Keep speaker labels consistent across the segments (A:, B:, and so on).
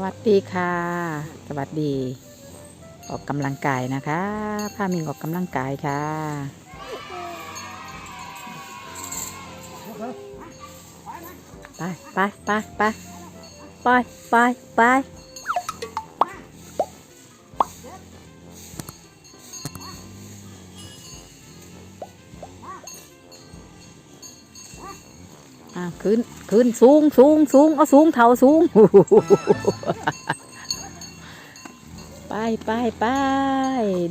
A: สวัสดีค่ะ สวัสดี ออกกำลังกายนะคะพามิงออกกำลังกายค่ะ ไปไปไปไปไปไปไป ขึ้นขึ้นสูงสูงสูงเอาสูงเท่าสูงไปไปไป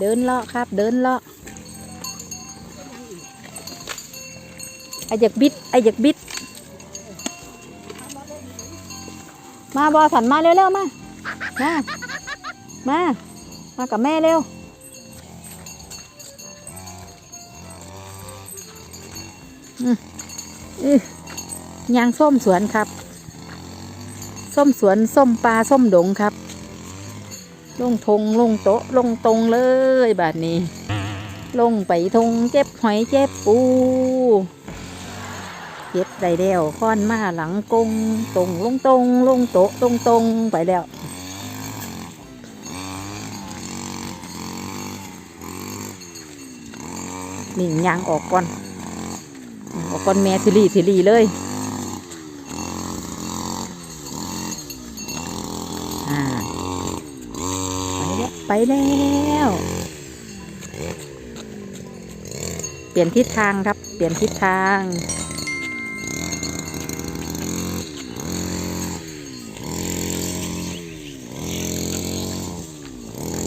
A: เดินเลาะครับ เดินเลาะไออยากบิดไออยากบิด มาบอสันมาเร็วๆมา มา มา มากับแม่เร็วอืมอื้อ ยางส้มสวนครับ ส้มสวนส้มปลาส้มดงครับ ลงทงลงโต๊ะลงตรงเลยแบบนี้ ลงไปทงเจ็บหอยเจ็บปูเจ็บได้แล้วค้อนมาหลังกงตรงลงตรงลงโต๊ะตรงตรงไปแล้วนี่ยางออกก่อนออกก่อนแม่ทิลีทิลีเลย อ่าไปแล้วไปแล้ว เปลี่ยนทิศทางครับ เปลี่ยนทิศทาง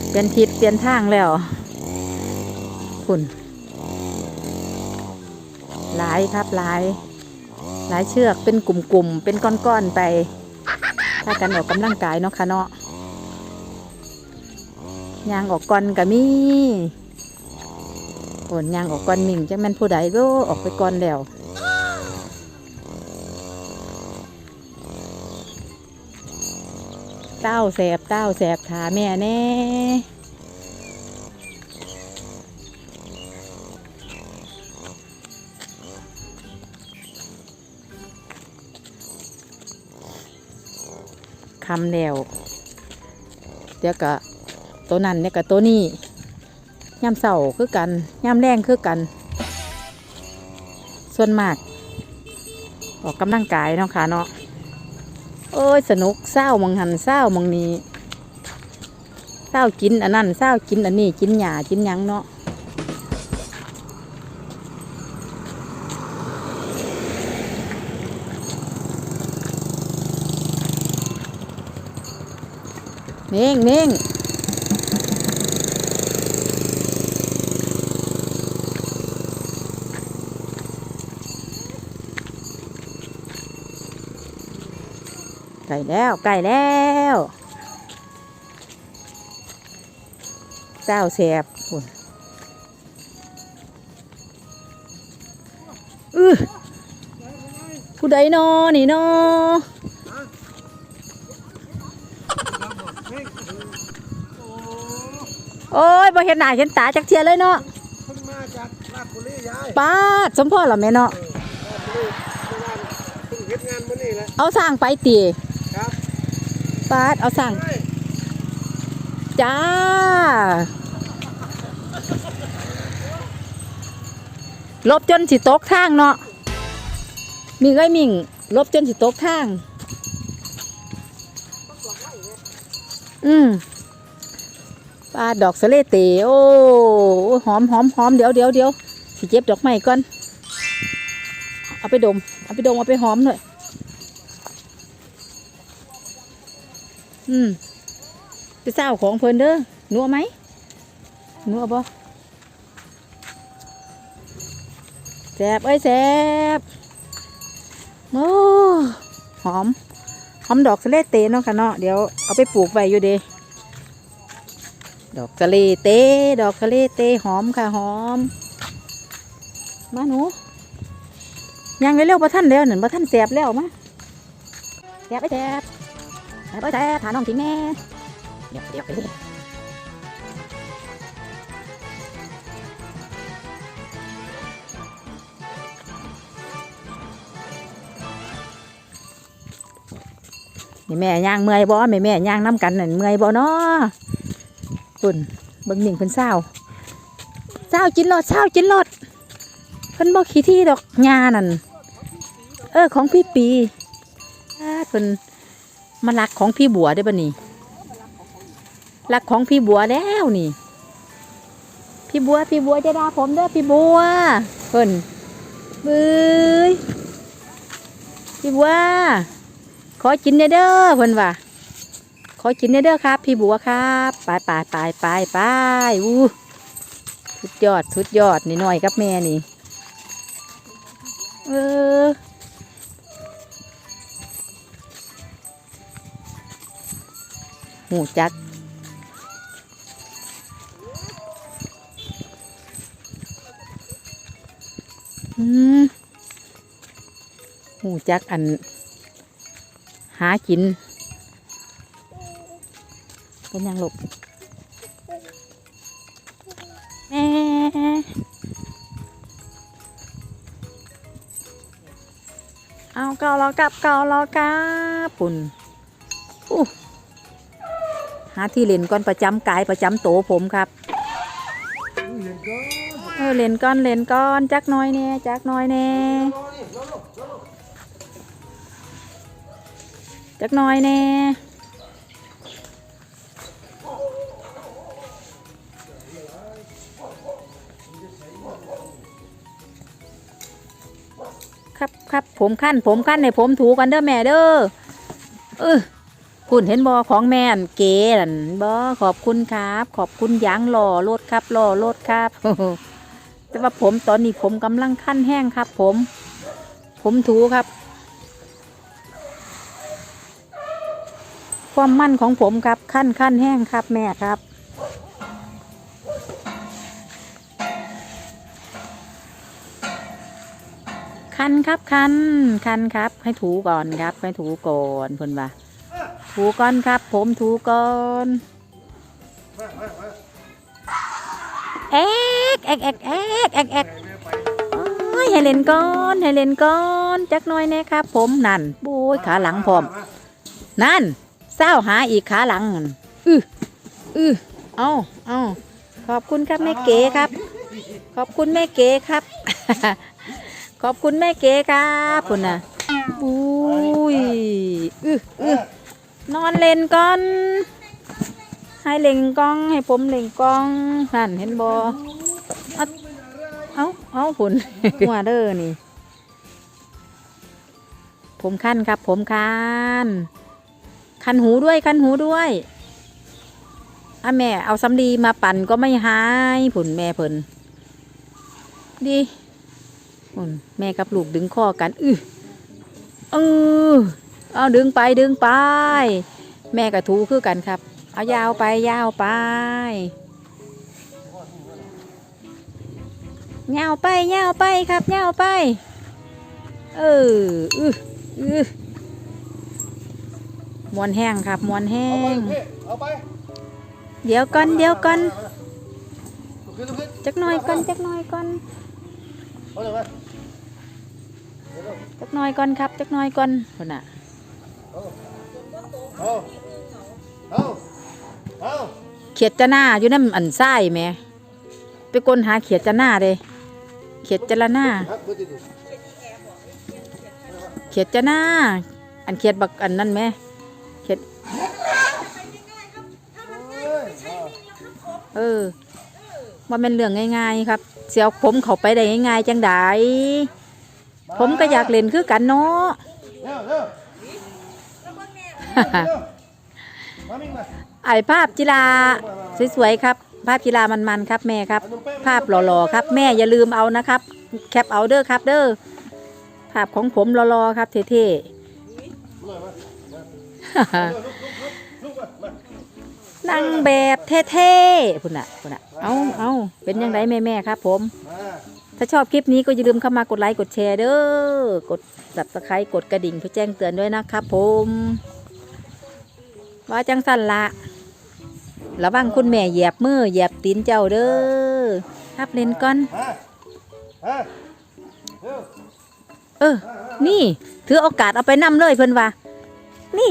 A: เปลี่ยนทิศเปลี่ยนทางแล้วคุณหลายครับหลาย หลายเชือกเป็นกลุ่มๆ เป็นก้อนๆไป ถ้ากันออกกำลังกายเนาะค่ะเนาะยางออกก่อนก็มีโอนยางออกก่อนมิ่งจะแม่นผู้ใดโลออกไปก่อนแล้วเต้าแสบเต้าแสบขาแม่แน่ คำแล้วเดี๋ยวก็ตัวนั้นเนี่ยกับตัวนี้ย่ำเสาคือกันย่ำแรงคือกัน ส่วนมาก ออกกำลังกายเนาะค่ะเนาะโอ้ยสนุกเศร้ามองหันเศร้ามองนี้เศร้ากินอันนั้นเศร้ากินอันนี้กินหญ้ากินยังเนาะ น่งเน่งไก่แล้วไก่แล้วเจ้าแสบพุ่นอือผู้ใดนอนี่นอ อ้ยบ่เห็นหน้าเห็นตาจักเทียเลยเนาะ
B: เพิ่งมาจากราชบุรียาย
A: ป้าดสมพ่อเหรอแม่เนาะ
B: ราชบุรีเมื่อวานเพิ่งเฮ็ดงานมื้อนี้แหละ
A: เอาสร้างไปตี
B: ครับ
A: ป้าดเอาสร้าง
B: เฮ้ย
A: จ้าลบจนสิตกทางเนาะมีไงมิ่งลบจนสิตกทาง อืมปลาดอกสเลเตโอ้หอมหอมหอมเดี๋ยวเดี๋ยวเดี๋ยวสิเจ็บดอกไม้ก่อน เอาไปดม เอาไปดม เอาไปหอมหน่อย อืมไปเศร้าของเพิ่นเด้อนัวไหมนัวบ่แสบเอ้ยแสบโอ้หอม หอมดอกสเลเตเนาะค่ะเนาะเดี๋ยวเอาไปปลูกไว้อยู่เด ดอกสะเลเตดอกสะเลเตหอมค่ะหอม มาหนูยังเร็วๆประท่านแล้วหนึ่งประท่านแสบแล้วมาแสบไอ้แสบแสบไอ้แสบหาน้องทิ้งแม่เดี๋ยวเดี๋ยวเดี๋ยวนี่แม่ย่างเมื่อยบ่แม่แม่ย่างน้ำกันนั่นเมื่อยบ่เนาะ คุณบิ่งหนิงเพิ่นเศร้าเศร้ากินรถเศร้ากินรถเพิ่นบ่ขี้ที่ดอกงานั่นเออของพี่ปีเพิ่นมาลักของพี่บัวได้อบ่นี่ลักของพี่บัวแล้วนี่ พี่บัวพี่บัวจะด่าผมเด้อพี่บัวเพิ่นเบ้ยพี่บัวขอกินเด้อเพิ่นว่า ขอกินเด้อครับ พี่บัวครับไปไปไปไปไปอู้สุดยอดสุดยอดนี่หน่อยกับแม่นี่ เออหูจักอืมหูจักอัน หากิน เป็นยังหลบแม่เอาเกาเรากลับเกาเรากลับปุ่นอู้หาที่เล่นก่อนประจำกายประจำโตผมครับ
B: เอ
A: อเล่นก้อนเล่นก้อนจักน้อยแน่จักน้อยแน่จักน้อยแน่ ครับครับผมขั้นผมขั้นในผมถูกันเด้อแม่เด้อเออคุณเห็นบอของแม่นเก๋นั่นบอขอบคุณครับ ขอบคุณยางหล่อรถครับหล่อรถครับ แต่ว่าผมตอนนี้ผมกำลังขั้นแห้งครับ ผม ผมถูครับ ความมั่นของผมครับขั้นขั้นแห้งครับแม่ครับ คันครับคันคันครับ ให้ถูก่อนครับ ให้ถูก่อนเพิ่นว่าถูก่อนครับ ผมถูก่อนเอ็กเอ็กเอ็กเอ็กเอ็กเอ็กให้เล่นก่อนให้เล่นก่อนจักหน่อยแน่ครับ ผมนั่นโอ้ยขาหลังพร้อม นั่นเศร้าหาอีกขาหลังอืออือเอาเอาขอบคุณครับแม่เก๋ครับ ขอบคุณแม่เก๋ครับ ขอบคุณแม่เก๋ครับคุณน่ะอุ้ยอืออือนอนเล่นก่อน ให้เล่งกล้องให้ผมเล่งกล้องนั่นเห็นบอเอาเอาเอาผลหัวเด้อนี่ ผมคันครับ ผมคันคันหูด้วยคันหูด้วยอะแม่เอาสำลีมาปั่นก็ไม่หายผุนแม่เพิ่นดีผุน แม่กับลูกดึงข้อกันอื้อเออเอาดึงไปดึงไป แม่กับทูคือกันครับ เอายาวไปยาวไปยาวไปยาวไปครับยาวไป เอออืออือมวนแห้งครับมวนแห้
B: เอาไป
A: ง
B: พี่เอาไป
A: เดี๋ยวก่อนเดี๋ยวก่อน
B: ลุกขึ้นลุกขึ้น
A: จักหน่อยก่อนจักหน่อยก่อน จักน่อยก่อนครับจักน่อยก่อนคนน่ะ
B: เขี
A: ยดจะหน้าอยู่นั่นอันไส้แหมไปกลหาเขียดจะหน้าเด้เขียดจะละหน้า
B: ด
A: เขียดจะหน้า อันเขียดบักอันนั่นไหมเขียดเออว่าเป็นเรื่องง่ายๆครับ เสียวผมเขาไปได้ง่ายๆจังได ผมก็อยากเล่นคือกันเนาะ
B: เร็วเร็วเร็วมามิ่งมา
A: ไอภาพกีฬาสวยๆครับ ภาพกีฬามันๆครับแม่ครับ ภาพหล่อๆครับ แม่อย่าลืมเอานะครับ แคปเอาเด้อครับเด้อภาพของผมหล่อๆครับ เท่
B: มามา
A: ๆ
B: ลุกลุกลุกลุกมามา
A: นั่งแบบเท่ๆพุ่นน่ะพุ่นน่ะเอาเอาเป็นยังไงแม่ๆครับ ผม
B: มา
A: ถ้าชอบคลิปนี้ก็อย่าลืมเข้ามากดไลค์กดแชร์เด้อกด subscribe กดกระดิ่งเพื่อแจ้งเตือนด้วยนะครับผมว่าจังสันละระวังคุณแม่เหยียบมือเหยียบตีนเจ้าเด้อครับเล่นก่อน
B: เอ
A: อ นี่ถือโอกาสเอาไปนำเลยเพิ่อนว่า นี่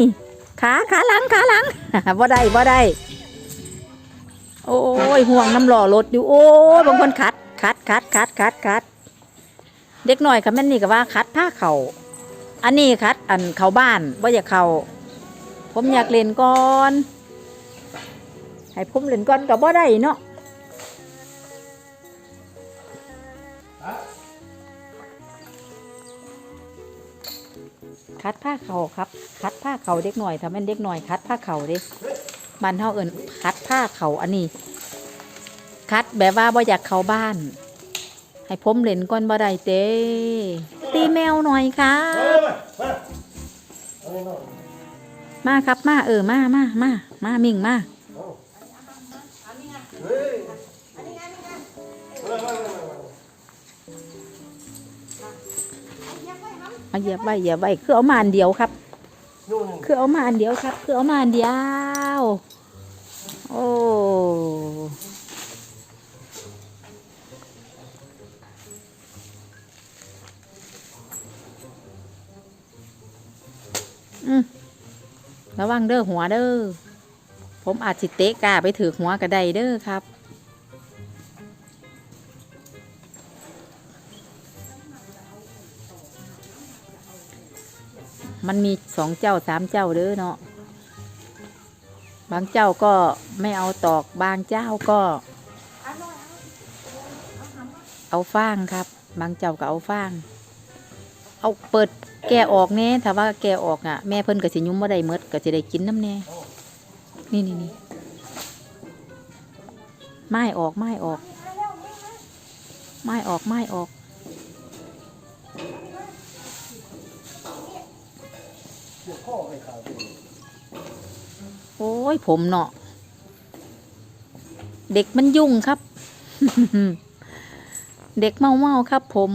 A: ขาขาหลังขาหลังบ่ได้บ่ได้ โอ้ยห่วงน้ำหล่อรถอยู่โอ้ยบางคนคัด คัดคัดคัดคัดคัดเด็กหน่อยค่ะแม่นนี่ก็ว่าคัดผ้าเขาอันนี้คัดอันเขาบ้านว่าอยากเขาผมอยากเล่นก่อนให้ผมเล่นก่อนก็บ่ได้เนาะคัดผ้าเข่าครับ คัดผ้าเข่าเด็กหน่อยทำเป็นเด็กหน่อยคัดผ้าเข่าด้บ้านเฮาเอิ้นคัดผ้าเข่าอันนี้ คัดแบบว่าบ่อยากเข้าบ้าน ให้ผมเล่นก่อนบ่ได้เต้ตีแมวหน่อยครับมาครับมาเออมามามามามิ่งมาเอาเหยียบไว้เหยียบไว้คือเอามาอันเดียวครับ คือเอามาอันเดียวครับ คือเอามาอันเดียว โอ้ ระวังเด้อหัวเด้อ ผมอาจสิเตะกาไปถือหัวกระไดเด้อครับมันมีสองเจ้าสามเจ้าเด้อเนาะ บางเจ้าก็ไม่เอาตอก บางเจ้าก็ เอาฟางครับ บางเจ้าก็เอาฟาง เอาเปิด แกะออกแน่ถ้าว่าแกะออกอะแม่เพิ่นก็สิยุ่มบ่ได้เมดก็สิได้กินน้ำแน่นี่นี่นี่ไม้ออกไม้ออกไม้ออกไม้ออก โอ้ยผมเนาะเด็กมันยุ่งครับ เด็กเมาเมาครับ ผม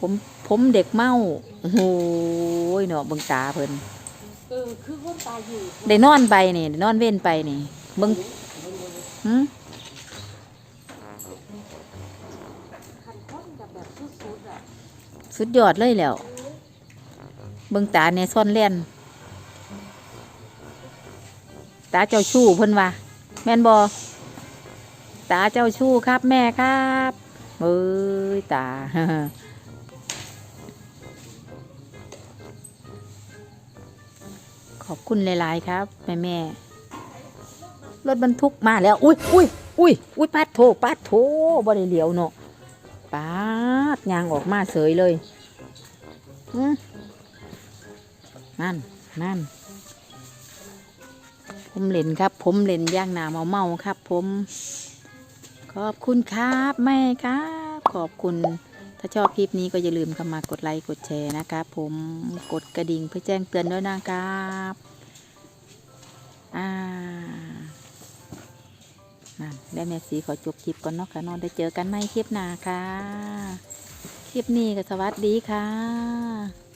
A: ผม ผมเด็กเมาโอ้โหเนาะเบิ่งตาเพิ่น
C: เออคือคนตายอยู่
A: ได้นอนไปนี่ได้นอนเว้นไปนี่เบิ่งหืม
C: คันคนแบบแบบสุดๆอะ
A: สุดยอดเลยแหล้ว เบิ่งตาในซ่อนเล่นตาเจ้าชู้เพิ่นว่าแม่นบอตาเจ้าชู้ครับแม่ครับเอ้ยตา ขอบคุณหลาย ๆ ครับ แม่แม่รถบรรทุกมาแล้ว อุ้ยอุ้ยอุ้ยอุ้ยปัดโถปัดโถบ่ได้เหลียวเนาะปาดยางออกมาเสยเลยนั่นนั่นผมเล่นครับ ผมเล่นย่างนาเมาเมาครับ ผม ขอบคุณครับแม่ครับ ขอบคุณ ถ้าชอบคลิปนี้ก็อย่าลืมเข้ามากดไลค์กดแชร์นะคะผมกดกระดิ่งเพื่อแจ้งเตือนด้วยนะครับอ่านั่นได้แม่สีขอจบคลิปก่อนเนาะค่ะนอนได้เจอกันไหมคลิปหน้าค่ะ คลิปนี้ก็สวัสดีค่ะ